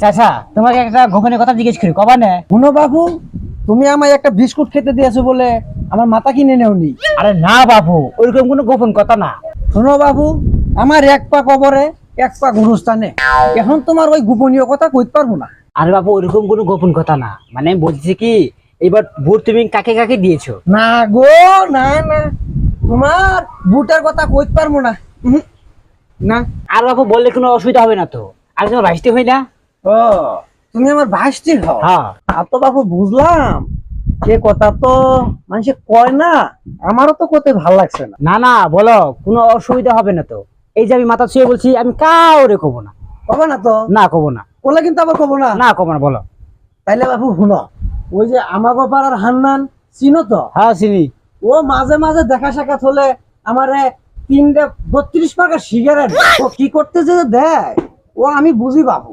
চাচা তোমাকে একটা গোপনীয় কথা জিজ্ঞেস করি কবা না। শুনো বাবু তুমি আমায় একটা বিস্কুট খেতে দিয়েছ বলে আমার মাথা কিনে নেওনি। আরে না বাবু ওইরকম কোনো গোপন কথা না। শোনো বাবু আমার এক পা কবরে এক পা গুরুস্থানে। এখন তোমার ওই গোপনীয় কথা কইতে পারব না। আরে বাবু ওইরকম কোনো গোপন কথা না। মানে বলছি কি এবার ভোট তুমি কাকে কাকে দিয়েছ? না গো না না। তোমার বুটের কথা কইতে পারব না। না। আর বাবু বললে কোনো অসুবিধা হবে না তো। আর তোমার ভাইসতে হই না? ও তুমি আমার ভাসটি হও? হ্যাঁ। আর তো বাবু বুঝলাম সে কথা তো মানুষে কয় না আমারও তো করতে ভালো লাগছে না। না না বলো কোনো অসুবিধা হবে না তো। এই যে আমি মাথা ছুঁয়ে বলছি আমি কাউরে কব না। কবে না তো? না কব না। বলে কিন্তু আবার কব না। না কব না বলো। তাইলে বাবু শুনো ওই যে আমাগো পাড়ার হান্নান চিনো তো? হ্যাঁ চিনি। ও মাঝে মাঝে দেখা সাক্ষাৎ হলে আমারে তিনটে বত্রিশ পাকা সিগারেট ও কি করতে যে দেয় ও আমি বুঝি বাবু